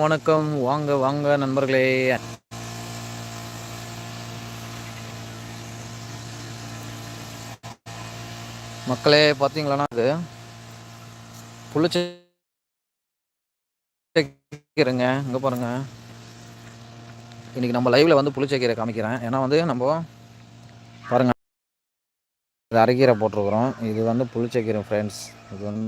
வணக்கம். வாங்க வாங்க நண்பர்களே. மக்களே பார்த்தீங்களாண்ணா அது புளிச்சக்கீரைங்க. இங்கே பாருங்க. இன்னைக்கு நம்ம லைவ்ல வந்து புளிச்சக்கீரை காமிக்கிறேன். ஏன்னா வந்து நம்ம பாருங்க இது அரைக்கீரை போட்டிருக்கிறோம். இது வந்து புளிச்சக்கீரை ஃப்ரெண்ட்ஸ் இது வந்து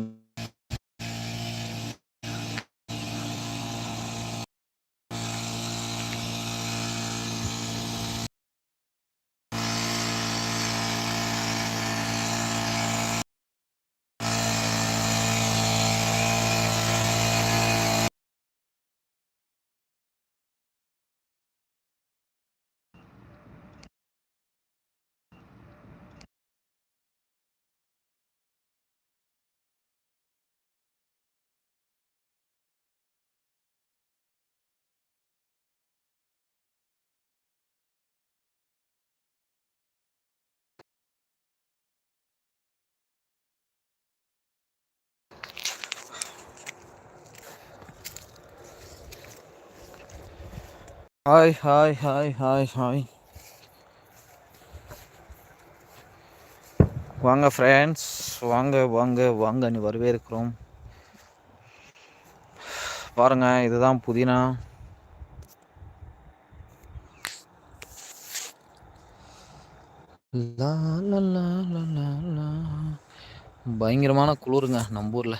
hi hi hi hi hi வாங்க ஃப்ரெண்ட்ஸ் வாங்க வாங்க வாங்க நீ வரவேற்கிறோம். பாருங்க இதுதான் புதினா. லா, லா, லா, லா, பயங்கரமான குளிருங்க நம்ம ஊரில்.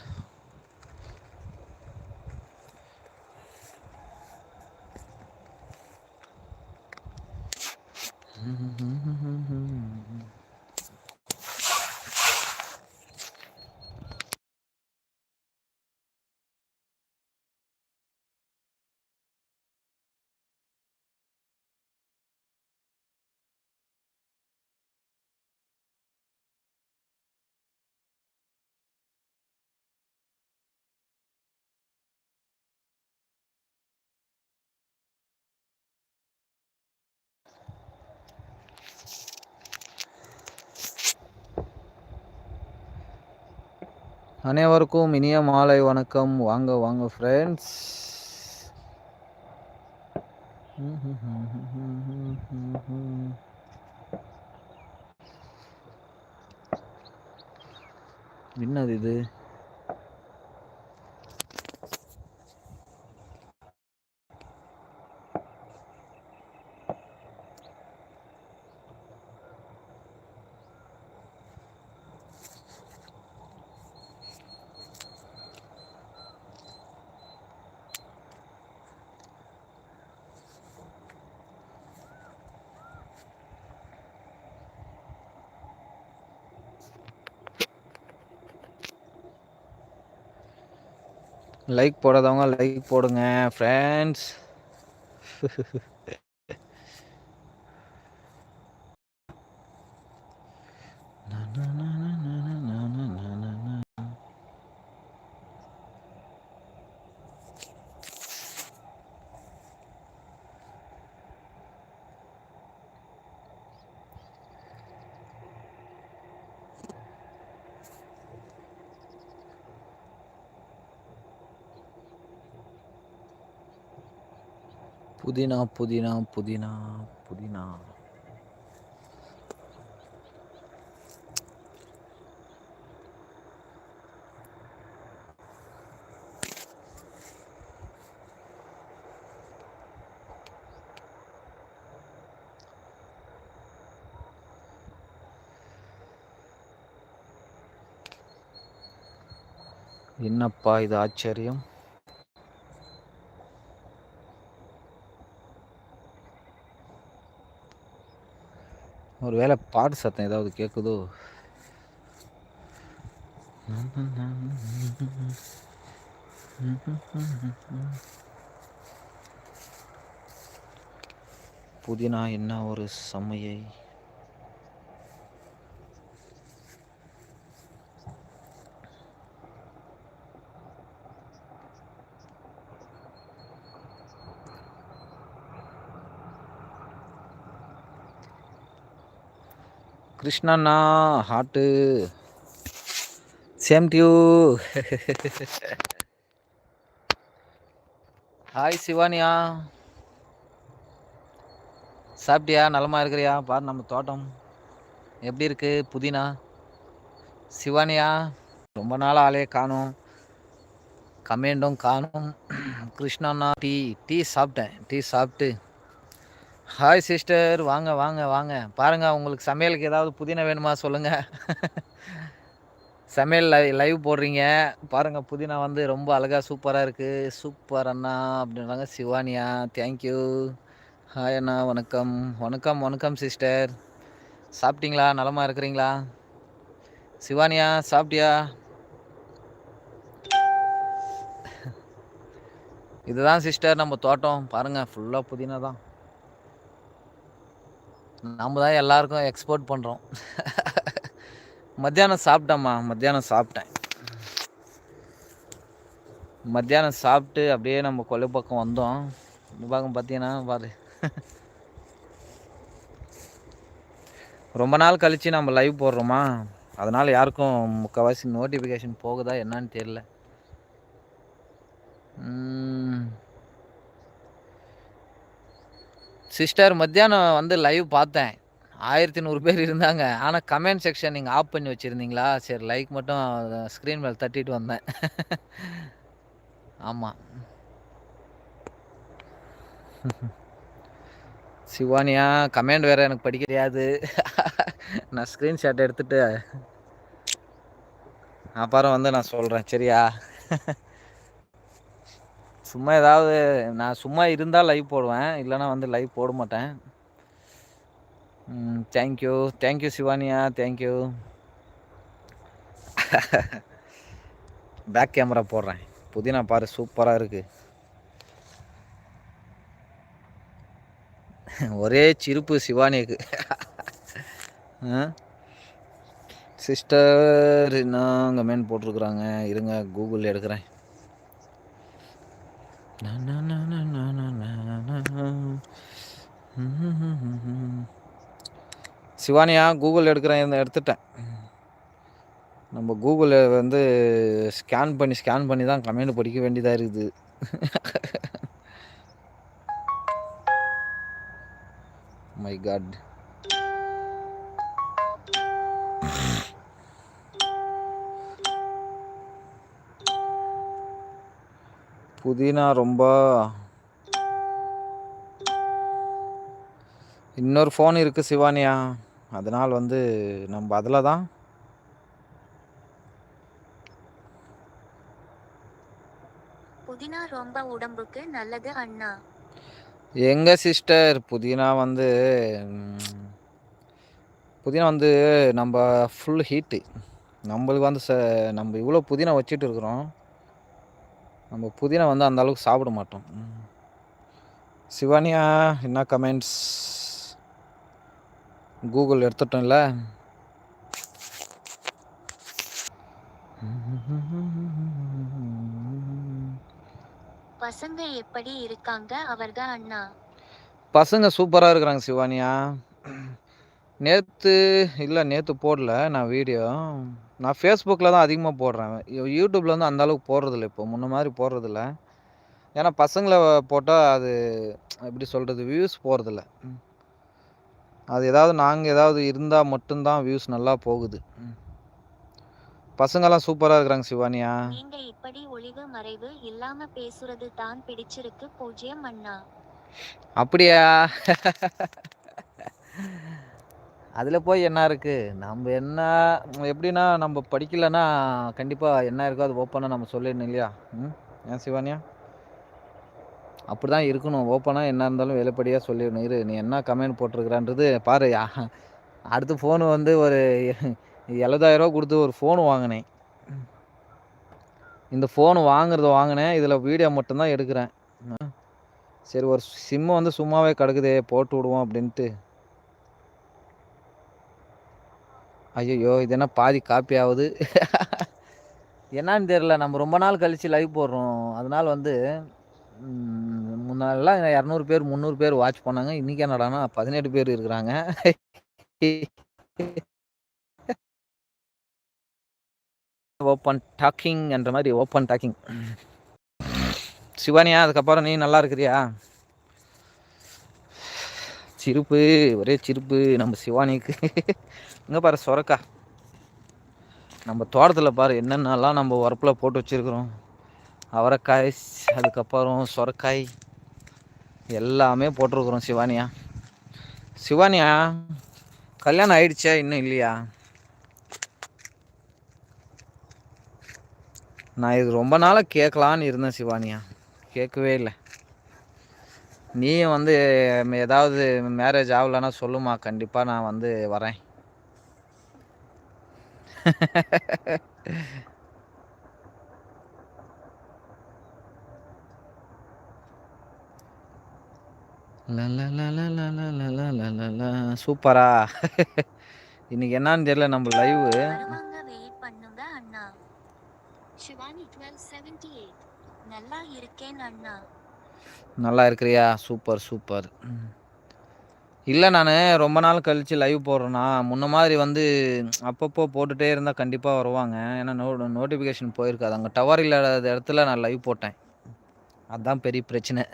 அனைவருக்கும் இனிய மாலை வணக்கம். வாங்க வாங்க ஃப்ரெண்ட்ஸ் என்னது இது? லைக் போடாதவங்க லைக் போடுங்க ஃப்ரெண்ட்ஸ் புதினா புதினா புதினா புதினா. என்னப்பா இது ஆச்சரியம்? ஒரு வேளை பாட்டு சத்தம் ஏதாவது கேட்குதோ புதினா என்ன ஒரு சமையை கிருஷ்ணண்ணா heart. Same to you hi சிவானியா. சாப்பிட்டியா? நலமாக இருக்கிறியா? பாரு நம்ம தோட்டம். எப்படி இருக்கு? புதினா. சிவானியா ரொம்ப நாள் ஆளே காணும். கமெண்டும் காணும். கிருஷ்ணண்ணா டீ டீ சாப்பிட்டேன். டீ சாப்பிட்டு ஹாய் சிஸ்டர் வாங்க வாங்க வாங்க. பாருங்கள் உங்களுக்கு சமையலுக்கு ஏதாவது புதினா வேணுமா சொல்லுங்கள் சமையல் லை லைவ் போடுறீங்க. பாருங்கள் புதினா வந்து ரொம்ப அழகாக சூப்பராக இருக்குது சூப்பர் அண்ணா அப்படின்றாங்க சிவானியா. தேங்க்யூ ஹாய் அண்ணா. வணக்கம். வணக்கம் வணக்கம் சிஸ்டர் சாப்பிட்டீங்களா? நலமாக இருக்கிறீங்களா? சிவானியா சாப்பிட்டியா? இதுதான் சிஸ்டர் நம்ம தோட்டம். பாருங்கள் ஃபுல்லாக புதினா தான். நம்ம தான் எல்லாருக்கும் எக்ஸ்போர்ட் பண்ணுறோம் மத்தியானம் சாப்பிட்டேம்மா மத்தியானம் சாப்பிட்டேன். மத்தியானம் சாப்பிட்டு அப்படியே நம்ம கொலை பக்கம் வந்தோம். இந்த பக்கம் பார்த்தீங்கன்னா பாரு. ரொம்ப நாள் கழித்து நம்ம லைவ் போடுறோமா? அதனால் யாருக்கும் முக்கால்வாசி நோட்டிஃபிகேஷன் போகுதா என்னன்னு தெரில சிஸ்டர் மத்தியானம் வந்து லைவ் பார்த்தேன். ஆயிரத்தி நூறு பேர் இருந்தாங்க. ஆனால் கமெண்ட் செக்ஷன் நீங்கள் ஆஃப் பண்ணி வச்சுருந்தீங்களா? சரி லைக் மட்டும் ஸ்க்ரீன் மேல் தட்டிட்டு வந்தேன். ஆமாம் சிவானியா கமெண்ட் வேறு எனக்கு படிக்க தெரியாது. நான் ஸ்க்ரீன்ஷாட் எடுத்துகிட்டு அப்புறம் வந்து நான் சொல்கிறேன் சரியா? சும்மா ஏதாவது நான் சும்மா இருந்தால் லைவ் போடுவேன். இல்லைனா வந்து லைவ் போட மாட்டேன். தேங்க்யூ தேங்க்யூ சிவானியா. தேங்க்யூ பேக் கேமரா போடுறேன். புதினா பாரு சூப்பராக இருக்குது ஒரே சிரிப்பு சிவானிக்கு. சிஸ்டர் என்ன மேன் போட்டிருக்குறாங்க. இருங்க கூகுள் எடுக்கிறேன். சிவானியா கூகுள் எடுக்கிறேன் எடுத்துட்டேன். நம்ம கூகுளில் வந்து ஸ்கேன் பண்ணி ஸ்கேன் பண்ணி தான் கமெண்ட் படிக்க வேண்டியதாக இருக்குது. மை காட் புதினா ரொம்ப இன்னொரு ஃபோன் இருக்குது சிவானியா. அதனால் வந்து நம்ம அதில் தான். புதினா ரொம்ப உடம்புக்கு நல்லது அண்ணா. எங்க சிஸ்டர் புதினா வந்து புதினா வந்து நம்ம ஃபுல் ஹீட்டு நம்மளுக்கு வந்து ச நம்ம இவ்வளோ புதினா வச்சுட்டு இருக்கிறோம். நம்ம புதினா வந்து அந்த அளவுக்கு சாப்பிட மாட்டோம். சிவானியா என்ன கமெண்ட்ஸ் கூகுள் எடுத்துட்டோம்ல. பசங்க எப்படி இருக்காங்க? அவர்க அண்ணா. பசங்க சூப்பராக இருக்கிறாங்க சிவானியா. நேற்று இல்லை நேற்று போடல நான் வீடியோ. நான் ஃபேஸ்புக்கில் தான் அதிகமாக போடுறேன். யூடியூப்பில் வந்து அந்த அளவுக்கு போடுறதில்ல இப்போ. முன்ன மாதிரி போடுறதில்ல. ஏன்னா பசங்களை போட்டால் அது எப்படி சொல்கிறது வியூஸ் போகிறதில்ல அது ஏதாவது நாங்கள் ஏதாவது இருந்தால் மட்டும்தான் வியூஸ் நல்லா போகுது. பசங்கெல்லாம் சூப்பராக இருக்கிறாங்க சிவானியா. நீங்க இப்படி ஒளிவு மறைவு இல்லாம பேசுறது தான் பிடிச்சிருக்கு பூஜ்யம் அண்ணா. அப்படியா? அதில் போய் என்ன இருக்குது நம்ம என்ன எப்படின்னா நம்ம படிக்கலைன்னா கண்டிப்பாக என்ன இருக்கோ அது ஓப்பனாக நம்ம சொல்லிடணும் இல்லையா? ம்? ஏன் சிவானியா? அப்படி தான் இருக்கணும் ஓப்பனாக என்ன இருந்தாலும் வெளிப்படையாக சொல்லிடணும். இரு நீ என்ன கமெண்ட் போட்டிருக்கிறான்றது பாரு. அடுத்து ஃபோனு வந்து ஒரு எழுபதாயிரரூவா கொடுத்து ஒரு ஃபோனு வாங்கினேன். இந்த ஃபோனு வாங்குறத வாங்கினேன். இதில் வீடியோ மட்டும்தான் எடுக்கிறேன். சரி ஒரு சிம்மு வந்து சும்மாவே கிடக்குதே போட்டு விடுவோம் அப்படின்ட்டு. ஐயோ இது என்ன பாதி காப்பி ஆகுது? என்னான்னு தெரில நம்ம ரொம்ப நாள் கழித்து லைவ் போடுறோம். அதனால் வந்து முன்னாடிலாம் இரநூறு பேர் முந்நூறு பேர் வாட்ச் பண்ணாங்க. இன்றைக்கி என்னடானா பதினெட்டு பேர் இருக்கிறாங்க. ஓப்பன் டாக்கிங் என்ற மாதிரி ஓப்பன் டாக்கிங் சிவானியா அதுக்கப்புறம் நீ நல்லா இருக்கிறியா? சிரிப்பு ஒரே சிரிப்பு நம்ம சிவானிக்கு. இங்கே பாரு சொரக்கா. நம்ம தோட்டத்தில் பாரு என்னென்னலாம் நம்ம உரப்பில் போட்டு வச்சுருக்குறோம். அவரைக்காய் அதுக்கப்புறம் சொரக்காய் எல்லாமே போட்டிருக்குறோம் சிவானியா. சிவானியா கல்யாணம் ஆயிடுச்சா இன்னும் இல்லையா? நான் இது ரொம்ப நாளாக கேட்கலான்னு இருந்தேன் சிவானியா. கேட்கவே இல்லை. நீயும் வந்து ஏதாவது மேரேஜ் ஆகலைன்னா சொல்லுமா கண்டிப்பாக நான் வந்து வரேன் சூப்பரா இன்னைக்கு என்னன்னு தெரியல நம்ம லைவ் டுவெல் எயிட் நல்லா இருக்கேன் அண்ணா நல்லா இருக்கிறியா? Super super. இல்லை நான் ரொம்ப நாள் கழித்து லைவ் போடுறேன்னா முன்ன மாதிரி வந்து அப்பப்போ போட்டுகிட்டே இருந்தால் கண்டிப்பாக வருவாங்க. ஏன்னா நோ நோட்டிஃபிகேஷன் போயிருக்காது. அங்கே டவர் இல்லாத இடத்துல நான் லைவ் போட்டேன். அதுதான் பெரிய பிரச்சனை.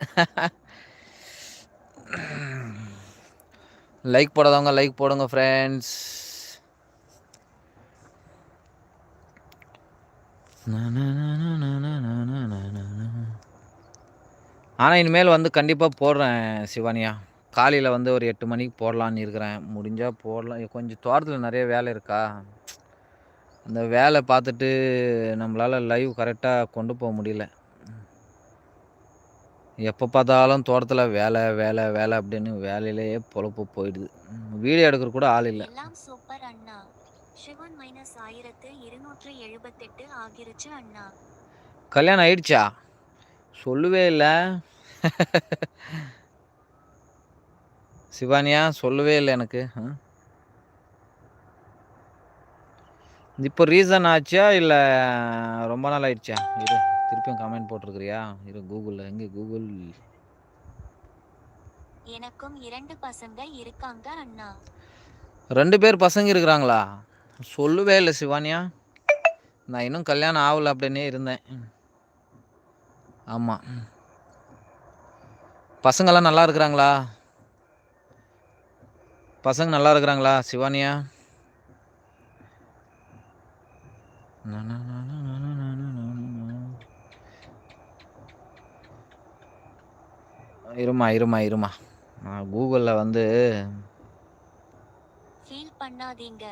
லைக் போடாதவங்க லைக் போடுங்க ஃப்ரெண்ட்ஸ் ஆனால் இனிமேல் வந்து கண்டிப்பாக போடுறேன் சிவானியா. காலையில் வந்து ஒரு எட்டு மணிக்கு போடலான்னு இருக்கிறேன். முடிஞ்சால் போடலாம். கொஞ்சம் தோட்டத்தில் நிறைய வேலை இருக்கா? அந்த வேலை பார்த்துட்டு நம்மளால் லைவ் கரெக்டாக கொண்டு போக முடியல. எப்போ பார்த்தாலும் தோட்டத்தில் வேலை வேலை வேலை அப்படின்னு வேலையிலேயே பொழப்பு போயிடுது. வீடியோ எடுக்கிற கூட ஆள் இல்லை. சூப்பர் அண்ணா. சிவன் மைனஸ் ஆயிரத்து இருநூற்று எழுபத்தெட்டு ஆகிருச்சு அண்ணா. கல்யாணம் ஆயிடுச்சா? சொல்லவே இல்லை. சிவானியா சொல்லவே இல்லை எனக்கு. இப்போ ரீசன் ஆச்சா இல்லை ரொம்ப நாள் ஆயிடுச்சா? இரு திருப்பியும் கமெண்ட் போட்டிருக்கிறியா? இரு கூகுளில் எங்கே கூகுள் எனக்கும் இரண்டு பசங்க இருக்காங்க அண்ணா. ரெண்டு பேர் பசங்க இருக்கிறாங்களா? சொல்லவே இல்லை சிவானியா. நான் இன்னும் கல்யாணம் ஆகலை அப்படின்னே இருந்தேன். ஆமாம் பசங்கள்லாம் நல்லா இருக்கிறாங்களா பசங்க நல்லா இருக்கிறாங்களா சிவானியா இருமா இருமா இருமா நான் கூகுளில் வந்து ஃபீல் பண்ணாதீங்க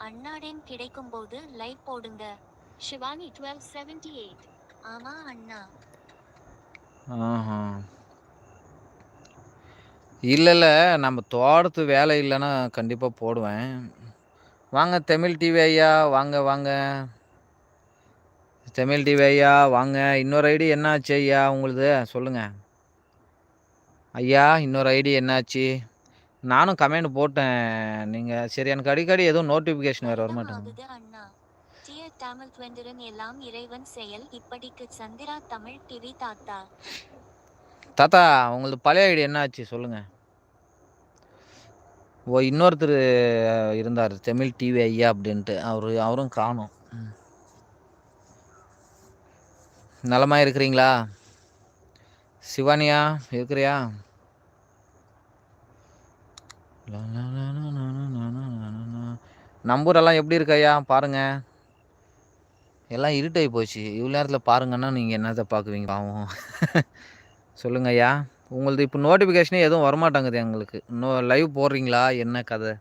அண்ணாடேன் கிடைக்கும் போது லைவ் போடுங்க சிவானி டுவெல் செவன்டி எயிட் ஆமா அண்ணா ஆஹா. இல்லை இல்லை நம்ம தோட்டத்து வேலை இல்லைன்னா கண்டிப்பாக போடுவேன். வாங்க தமிழ் டிவி ஐயா வாங்க வாங்க. தமிழ் டிவி ஐயா வாங்க. இன்னொரு ஐடி என்னாச்சு ஐயா உங்களுது? சொல்லுங்கள் ஐயா இன்னொரு ஐடி என்னாச்சு? நானும் கமெண்ட் போட்டேன். நீங்கள் சரி எனக்கு அடிக்கடி எதுவும் நோட்டிஃபிகேஷன் வேறு வர தமிழ் எல்லாம் இறைவன் செயல். இப்படிக்கு சந்திரா தமிழ் டிவி தாத்தா. தாத்தா உங்களது பழைய ஐடி என்னாச்சு சொல்லுங்கள் ஓ இன்னொருத்தர் இருந்தார். தமிழ் டிவி ஐயா அப்படின்ட்டு. அவர் அவரும் காணும். நலமாக இருக்கிறீங்களா? சிவானியா இருக்கிறியா? நம்பூரெல்லாம் எப்படி இருக்கையா பாருங்கள் எல்லாம் இருட்டாகி போச்சு. இவ்வளோ நேரத்தில் பாருங்கன்னா நீங்கள் என்னத்தை பார்க்குவீங்க பாவம். சொல்லுங்க ஐயா உங்களது இப்போ நோட்டிஃபிகேஷனே எதுவும் வரமாட்டேங்குது எங்களுக்கு. இன்னும் லைவ் போடுறீங்களா? என்ன கதை?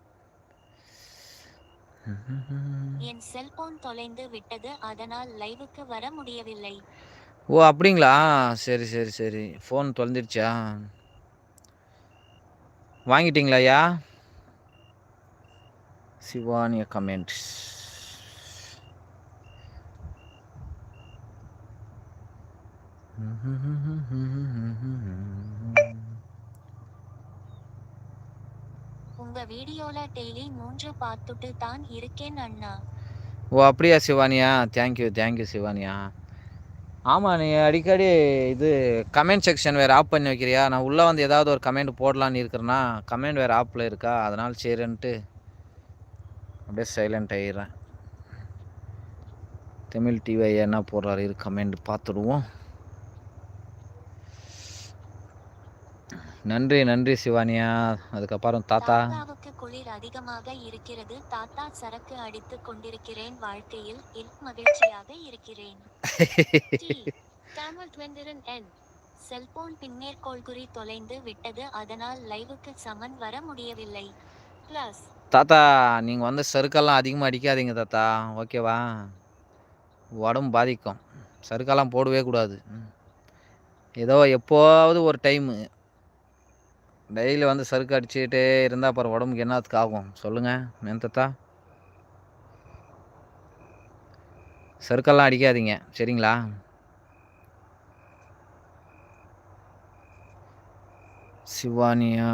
என் செல்போன் தொலைந்து விட்டது. அதனால் லைவுக்கு வர முடியவில்லை. ஓ அப்படிங்களா? சரி சரி சரி. ஃபோன் தொலைஞ்சிருச்சா? வாங்கிட்டீங்களா ஐயா சிவானிய கமெண்ட்ஸ் உங்க வீடியோல டெய்லி மூன்று பார்த்துட்டு தான் இருக்கேன் அண்ணா. ஓ அப்படியா சிவானியா? Thank you thank you சிவானியா. ஆமாம் நீ அடிக்கடி இது கமெண்ட் செக்ஷன் வேறு ஆஃப் பண்ணி வைக்கிறியா? நான் உள்ளே வந்து ஏதாவது ஒரு கமெண்ட் போடலான்னு இருக்கிறேன்னா கமெண்ட் வேறு ஆப்பில் இருக்கா? அதனால் சரின்ட்டு அப்படியே சைலண்ட் ஆகிடுறேன் தமிழ் டிவி என்ன போடுறாரு? இரு கமெண்ட் பார்த்துடுவோம். நன்றி நன்றி சிவானியா. அதுக்கப்புறம் தாத்தா. குளிர் அதிகமாக இருக்கிறது. தாத்தா சரக்கு அடித்துக் கொண்டிருக்கிறேன் வாழ்க்கையில். மகிழ்ச்சியாக இருக்கிறேன். டி. தமிழ் ட்வெண்டிரன் என் செல்போன் பின்னேற்கோள்குறி தொலைந்து விட்டது. அதனால் லைவுக்கு சமன் வர முடியவில்லை. பிளஸ் தாத்தா நீங்கள் வந்து சறுக்கெல்லாம் அதிகமாக அடிக்காதீங்க தாத்தா. ஓகேவா? உடம்பு பாதிக்கும். சறுக்கெல்லாம் போடவே கூடாது. ஏதோ எப்போவாவது ஒரு டைமு டெய்லி வந்து சறுக்கு அடிச்சுக்கிட்டே இருந்தால் அப்புறம் உடம்புக்கு என்னத்துக்கு ஆகும்? சொல்லுங்கள் மேன் தாத்தா. சறுக்கெல்லாம் அடிக்காதீங்க சரிங்களா? சிவானியா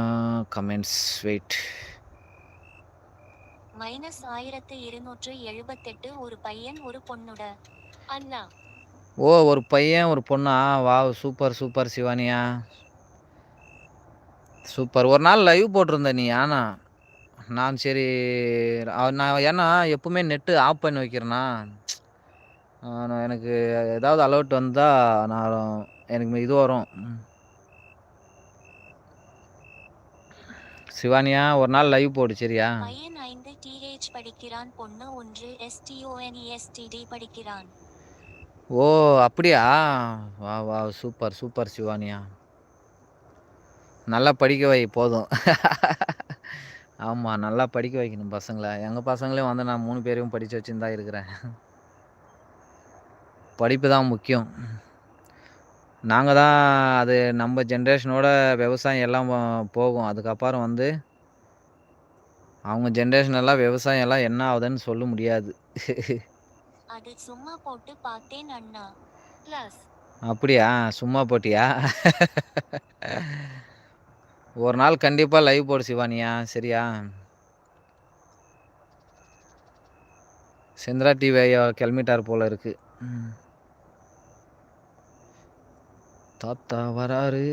கமெண்ட்ஸ் வெயிட் மைனஸ் ஆயிரத்து இருநூற்று எழுபத்தெட்டு ஒரு பையன் ஒரு பொண்ணுட. அண்ணா. ஓ ஒரு பையன் ஒரு பொண்ணா? வாவ் சூப்பர் சூப்பர் சிவானியா. சூப்பர். ஒரு நாள் லைவ் போட்டிருந்த நீ ஆனா. நான் சரி நான் ஏன்னா எப்பவுமே நெட்டு ஆஃப் பண்ணி வைக்கிறேன்னா எனக்கு ஏதாவது அலர்ட் வந்தால் நான் எனக்கு இது வரும். சிவானியா ஒரு நாள் லைவ் போடு சரியா? பையன் ஐந்து டிஹெச் படிக்கிறான் பொண்ணு ஒன்று எஸ்டிஓஎன்இஎஸ்டிடி படிக்கிறான். ஓ அப்படியா? வா வா சூப்பர் சூப்பர் சிவானியா. நல்லா படிக்க வை போதும். ஆமாம் நல்லா படிக்க வைக்கணும் பசங்களை. எங்கள் பசங்களையும் வந்து நான் மூணு பேரையும் படித்து வச்சுன்னு தான் இருக்கிறேன். படிப்பு தான் முக்கியம். நாங்கள் தான் அது நம்ம ஜென்ரேஷனோட விவசாயம் எல்லாம் போகும். அதுக்கப்புறம் வந்து அவங்க ஜென்ரேஷன் எல்லாம் விவசாயம் எல்லாம் என்ன ஆகுதுன்னு சொல்ல முடியாது. அது சும்மா போட்டு பார்த்தேன் அண்ணா. பிளஸ் அப்படியா? சும்மா போட்டியா? ஒரு நாள் கண்டிப்பாக லைவ் போடு சிவானியா சரியா? செந்திரா டிவி ஐயா கிளம்பிட்டார் போல இருக்கு. ம். தாத்தா வராரு.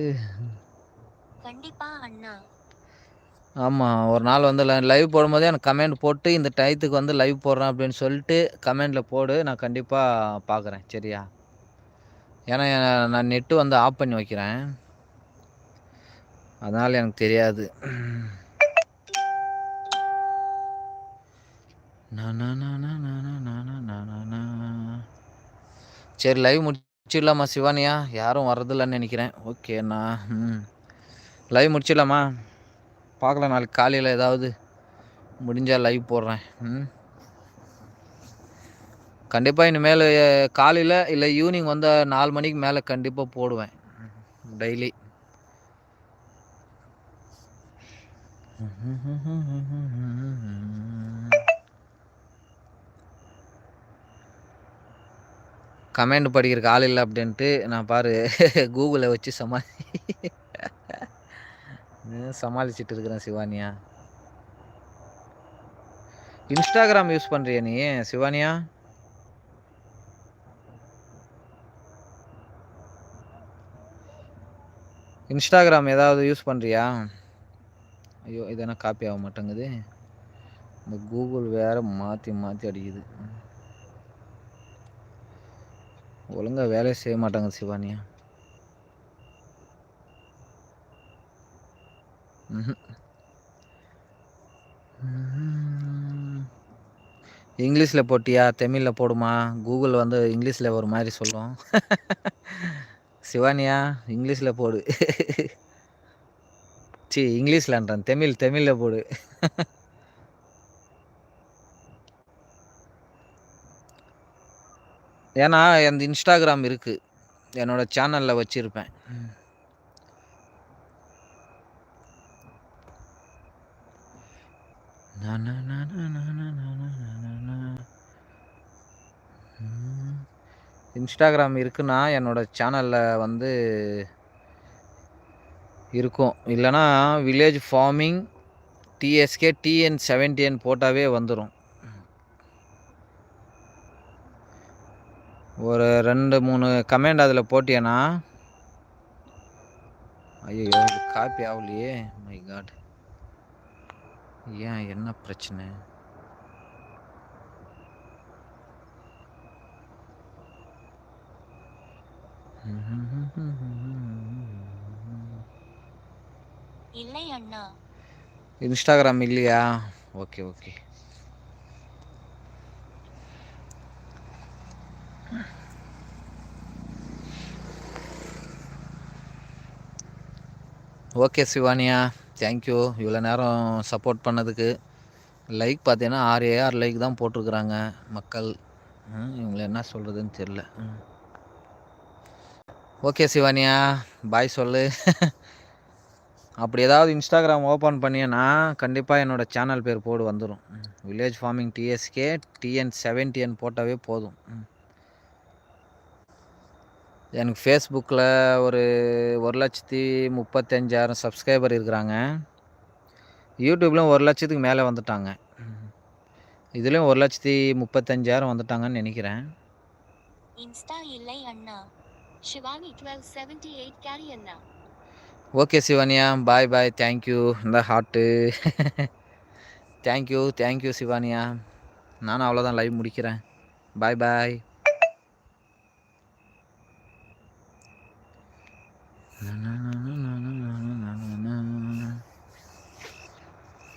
கண்டிப்பா அண்ணா. ஆமாம் ஒரு நாள் வந்து லைவ் போடும்போதே எனக்கு கமெண்ட் போட்டு இந்த டயத்துக்கு வந்து லைவ் போடுறேன் அப்படின்னு சொல்லிட்டு கமெண்டில் போடு நான் கண்டிப்பாக பார்க்குறேன் சரியா? ஏன்னா நான் நெட்டு வந்து ஆஃப் பண்ணி வைக்கிறேன். அதனால் எனக்கு தெரியாது சரி லைவ் முடிச்சிடலாமா சிவானியா யாரும் வர்றதில்லன்னு நினைக்கிறேன் ஓகேண்ணா ம் லைவ் முடிச்சிடலாமா பார்க்கலாம் நாளைக்கு காலையில் ஏதாவது முடிஞ்சால் லைவ் போடுறேன் ம் கண்டிப்பாக இனிமேல் காலையில் இல்லை ஈவினிங் வந்தால் நாலு மணிக்கு மேலே கண்டிப்பாக போடுவேன் டெய்லி கமெண்ட் படிக்கிறதுக்கு ஆள் இல்லை அப்படின்ட்டு நான் பாரு கூகுளை வச்சு சமாளி சமாளிச்சிட்டு இருக்கிறேன் சிவானியா. இன்ஸ்டாகிராம் யூஸ் பண்ணுறியா நீ சிவானியா? இன்ஸ்டாகிராம் ஏதாவது யூஸ் பண்ணுறியா ஐயோ இதெல்லாம் காப்பி ஆக மாட்டேங்குது. இந்த கூகுள் வேற மாற்றி மாற்றி அடிக்குது. ஒழுங்கா வேலையை செய்ய மாட்டாங்க சிவானியா. இங்கிலீஷில் போட்டியா? தமிழில் போடுமா? கூகுள் வந்து இங்கிலீஷில் ஒரு மாதிரி சொல்லும். சிவானியா இங்கிலீஷில் போடு. சி இங்கிலீஷ்லன்றேன் தமிழ் தமிழில் போடு. ஏன்னா அந்த இன்ஸ்டாகிராம் இருக்குது என்னோட சேனலில் வச்சுருப்பேன். இன்ஸ்டாகிராம் இருக்குன்னா என்னோட சேனலில் வந்து இருக்கும். இல்லைன்னா village farming TSK TN seven TN போட்டாவே வந்துடும் ஒரு ரெண்டு மூணு கமெண்ட் அதில் போட்டியனா ஐயோ காப்பி ஆகலையே. மை காட் ஏன் என்ன பிரச்சனை? இல்லை அண்ணா. இன்ஸ்டாகிராம் இல்லையா? Okay okay. ஓகே சிவானியா. தேங்க்யூ இவ்வளோ நேரம் சப்போர்ட் பண்ணதுக்கு. லைக் பார்த்தீங்கன்னா ஆறு ஏஆர் லைக் தான் போட்டிருக்குறாங்க மக்கள். ம், இவங்களை என்ன சொல்கிறதுன்னு தெரில ஓகே சிவானியா. பாய் சொல்லு. அப்படி ஏதாவது இன்ஸ்டாகிராம் ஓப்பன் பண்ணியேன்னா கண்டிப்பாக என்னோடய சேனல் பேர் போடு வந்துடும் village farming TSK TN seven TN போட்டாவே போதும். எனக்கு ஃபேஸ்புக்கில் ஒரு ஒரு லட்சத்தி முப்பத்தஞ்சாயிரம் சப்ஸ்கிரைபர் இருக்கிறாங்க. யூடியூப்லேயும் ஒரு லட்சத்துக்கு மேலே வந்துட்டாங்க. இதுலேயும் ஒரு லட்சத்தி முப்பத்தஞ்சாயிரம் வந்துட்டாங்கன்னு நினைக்கிறேன். இன்ஸ்டா இல்லை அண்ணா. சிவானி டுவெல் செவன்டி எயிட் கேரி அண்ணா. ஓகே சிவானியா பாய் பாய் தேங்க்யூ இந்த heart thank you thank you சிவானியா நானும் அவ்வளோதான் லைவ் முடிக்கிறேன். பாய் பாய் நா